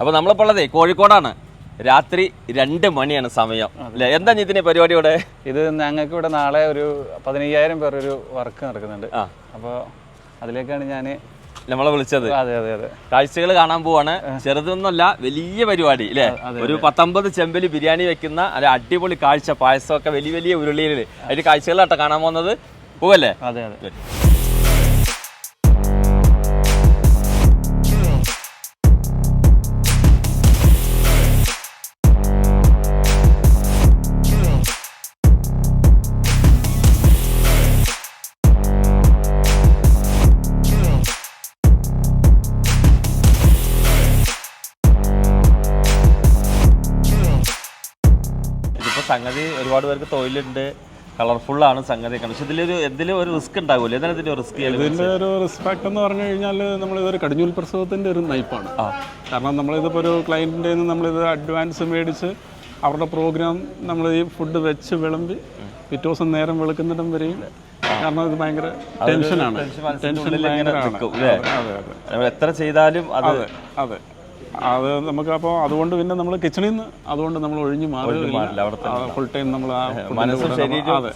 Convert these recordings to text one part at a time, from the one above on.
അപ്പൊ നമ്മളിപ്പോൾ ഉള്ളതേ കോഴിക്കോടാണ്. രാത്രി രണ്ട് മണിയാണ് സമയം. അല്ലേ? എന്താ ഇതിന്റെ പരിപാടി ഇവിടെ ഇത് ഞങ്ങൾക്ക് ഇവിടെ നാളെ ഒരു പതിനയ്യായിരം പേർ ഒരു വർക്ക് നടക്കുന്നുണ്ട്. ആ. അപ്പോൾ അതിലേക്കാണ് ഞാൻ നമ്മളെ വിളിച്ചത്. അതെ അതെ അതെ. കാഴ്ചകൾ കാണാൻ പോവാണ്. ചെറുതൊന്നുമല്ല വലിയ പരിപാടി അല്ലേ? ഒരു പത്തൊമ്പത് ചെമ്പൽ ബിരിയാണി വെക്കുന്ന ഒരു അടിപൊളി കാഴ്ച പായസമൊക്കെ വലിയ വലിയ ഉരുളിയിൽ അതിന്റെ കാഴ്ചകളാട്ടോ കാണാൻ പോകുന്നത്. പോവല്ലേ? അതെ അതെ. സംഗതി ഒരുപാട് പേർക്ക് തൊഴിലുണ്ട്. കളർഫുൾ ആണ് സംഗതി പക്ഷെ ഇതിലൊരു എന്തെങ്കിലും ഒരു റിസ്ക് ഉണ്ടാവില്ല എന്താണ് റിസ്ക് ഇതിന്റെ ഒരു റിസ്പെക്ട് എന്ന് പറഞ്ഞു കഴിഞ്ഞാൽ നമ്മൾ ഇതൊരു കടിഞ്ഞൂൽ പ്രസവത്തിന്റെ ഒരു നയിപ്പാണ് കാരണം നമ്മളിതിപ്പോൾ ഒരു ക്ലയന്റിന്റെ നിന്ന് നമ്മളിത് അഡ്വാൻസ് മേടിച്ച് അവരുടെ പ്രോഗ്രാം നമ്മൾ ഈ ഫുഡ് വെച്ച് വിളമ്പി പിറ്റേ ദിവസം നേരം വെളുക്കുന്നിടം വരെയും കാരണം ഇത് ഭയങ്കര ടെൻഷനാണ് ടെൻഷൻ ഭയങ്കരമാണ്. എത്ര ചെയ്താലും അത് അതെ. അതെ നമുക്ക് അപ്പോൾ അതുകൊണ്ട് പിന്നെ നമ്മൾ കിച്ചണിൽ നിന്ന് അതുകൊണ്ട് നമ്മൾ ഒഴിഞ്ഞു മാറില്ല, ഫുൾ ടൈം നമ്മൾ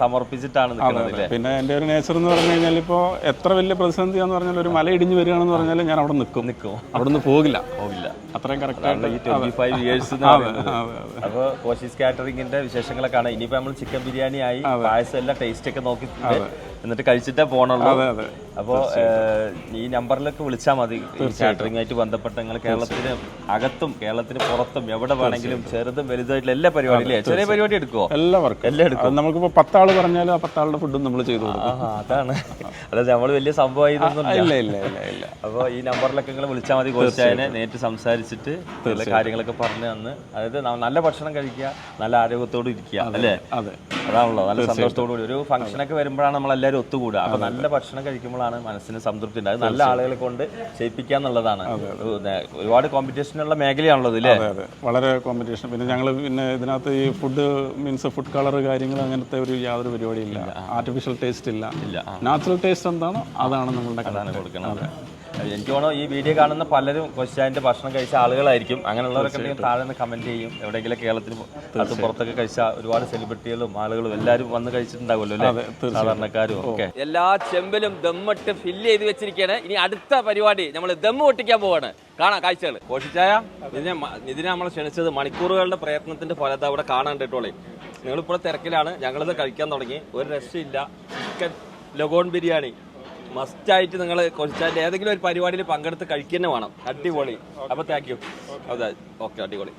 സമർപ്പിച്ചിട്ടാണ് പിന്നെ എന്റെ ഒരു നേച്ചർ എന്ന് പറഞ്ഞു കഴിഞ്ഞാൽ ഇപ്പോൾ എത്ര വലിയ പ്രതിസന്ധിയാന്ന് പറഞ്ഞാൽ ഒരു മല ഇടിഞ്ഞു വരികയാണെന്ന് പറഞ്ഞാൽ ഞാൻ അവിടെ നിൽക്കും. നിൽക്കും. അവിടെ നിന്ന് പോകില്ല. പോകില്ല. അത്രയും കറക്റ്റായിട്ട് ഈ ട്വന്റി ഇയേഴ്സ് അതെ അതെ അതെ അപ്പൊ കോശീസ് കാറ്ററിംഗിന്റെ വിശേഷങ്ങളൊക്കെ ആണ് ഇനിയിപ്പോ നമ്മൾ ചിക്കൻ ബിരിയാണി ആയി പായസം എല്ലാം ടേസ്റ്റ് ഒക്കെ നോക്കി എന്നിട്ട് കഴിച്ചിട്ടേ പോണുള്ളൂ. അതെ അതെ. അപ്പോ ഈ നമ്പറിലൊക്കെ വിളിച്ചാൽ മതി. കാറ്ററിംഗ് ആയിട്ട് ബന്ധപ്പെട്ട് നിങ്ങൾ കേരളത്തിന് അകത്തും കേരളത്തിന് പുറത്തും എവിടെ വേണമെങ്കിലും ചെറുതും വലുതായിട്ടുള്ള എല്ലാ പരിപാടിയിലും ചെറിയ പരിപാടി എടുക്കുവോ എല്ലാവർക്കും എല്ലാം എടുക്കും നമുക്കിപ്പോ നമുക്കിപ്പോൾ പത്താൾ പറഞ്ഞാലും ആ പത്താളുടെ ഫുഡും നമ്മൾ ചെയ്തു അതാണ്. അതായത് നമ്മൾ വലിയ സംഭവമായി അപ്പൊ ഇല്ല ഇല്ല ഇല്ല ഇല്ല. അപ്പോൾ ഈ നമ്പറിലൊക്കെ നിങ്ങൾ വിളിച്ചാൽ മതി കോച്ചായനെ നേരിട്ട് സംസാരിച്ചിട്ട് ചില കാര്യങ്ങളൊക്കെ പറഞ്ഞു തന്ന്. അതായത് നല്ല ഭക്ഷണം കഴിക്കുക നല്ല ആരോഗ്യത്തോടെ ഇരിക്കുക അല്ലേ? അതെ. അതാണല്ലോ നല്ല സന്തോഷത്തോടു കൂടി. ഒരു ഫംഗ്ഷനൊക്കെ വരുമ്പോഴാണ് നമ്മൾ എല്ലാവരും ഒത്തുകൂടുക. അപ്പൊ നല്ല ഭക്ഷണം കഴിക്കുമ്പോഴാണ് മനസ്സിന് സംതൃപ്തി ഉണ്ടാകുന്നത് നല്ല ആളുകളെ കൊണ്ട് ചെയ്യിപ്പിക്കുക എന്നുള്ളതാണ്. ഒരു- നെ- ഒരുപാട് കോമ്പറ്റീഷനുള്ള മേഖലയാണുള്ളത് അല്ലേ അതെ അതെ. വളരെ കോമ്പറ്റീഷൻ പിന്നെ ഞങ്ങൾ പിന്നെ ഇതിനകത്ത് ഈ ഫുഡ് മീൻസ് ഫുഡ് കളർ കാര്യങ്ങൾ അങ്ങനത്തെ ഒരു യാതൊരു പരിപാടിയില്ല. ആർട്ടിഫിഷ്യൽ ടേസ്റ്റ് ഇല്ല. നാച്ചുറൽ ടേസ്റ്റ് എന്താണോ അതാണ് നമ്മളുടെ കടാന കൊടുക്കുന്നത്. എനിക്ക് തോന്നുന്നു ഈ വീഡിയോ കാണുന്ന പലരും കൊച്ചാന്റെ ഭക്ഷണം കഴിച്ച ആളുകളായിരിക്കും. അങ്ങനെയുള്ളവരൊക്കെ ഉണ്ടെങ്കിൽ താഴെ നിന്ന് കമന്റ് ചെയ്യും. എവിടെയെങ്കിലും കേരളത്തിൽ അത് പുറത്തൊക്കെ കഴിച്ച ഒരുപാട് സെലിബ്രിറ്റികളും ആളുകളും എല്ലാവരും വന്ന് കഴിച്ചിട്ടുണ്ടാവുമല്ലോ അല്ലേ സാധാരണക്കാരും ഒക്കെ. എല്ലാ ചെമ്പിലും ദമ്മിട്ട് ഫില്ല് ചെയ്ത് വെച്ചിരിക്കുകയാണ് ഇനി അടുത്ത പരിപാടി നമ്മൾ ദമ്മ് പൊട്ടിക്കാൻ പോവാണ്. കാണാം കാഴ്ചകൾ കോഷിച്ചായ ഇതിനെ ഇതിനെ നമ്മൾ ക്ഷണിച്ചത് മണിക്കൂറുകളുടെ പ്രയത്നത്തിന്റെ ഫലത്ത് അവിടെ കാണാൻ കിട്ടോളേ നിങ്ങളിപ്പോൾ തിരക്കിലാണ് ഞങ്ങളിത് കഴിക്കാൻ തുടങ്ങി. ഒരു രക്ഷയില്ല. ചിക്കൻ ലഗോൺ ബിരിയാണി. മസ്റ്റായിട്ട് നിങ്ങൾ കൊച്ചാന്റെ ഏതെങ്കിലും ഒരു പരിപാടിയിൽ പങ്കെടുത്ത് കഴിക്കുക വേണം. അടിപൊളി. അപ്പോൾ താങ്ക് യു അതെ ഓക്കെ അടിപൊളി.